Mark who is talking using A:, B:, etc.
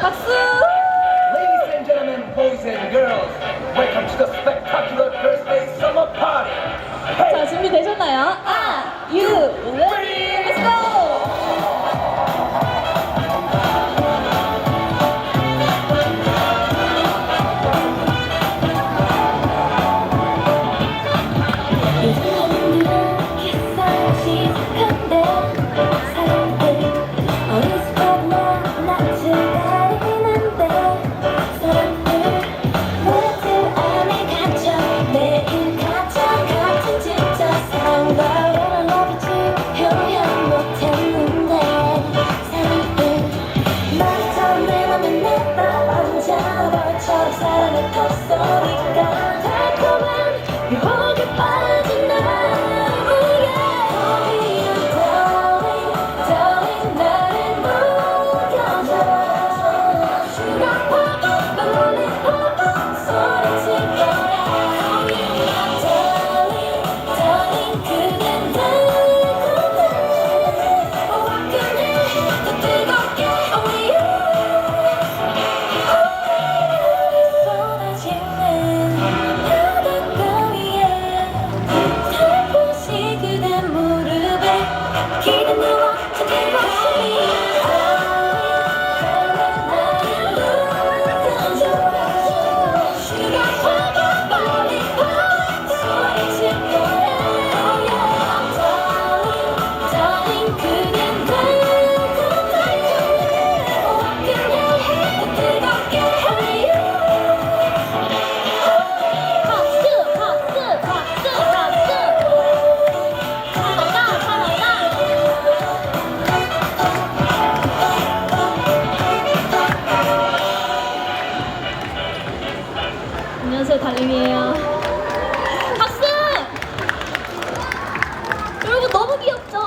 A: 박수!
B: Ladies and gentlemen, boys and girls, welcome to the spectacular Thursday summer party.
A: 자, 준비되셨나요? 발림이에요. 박수! 여러분 너무 귀엽죠?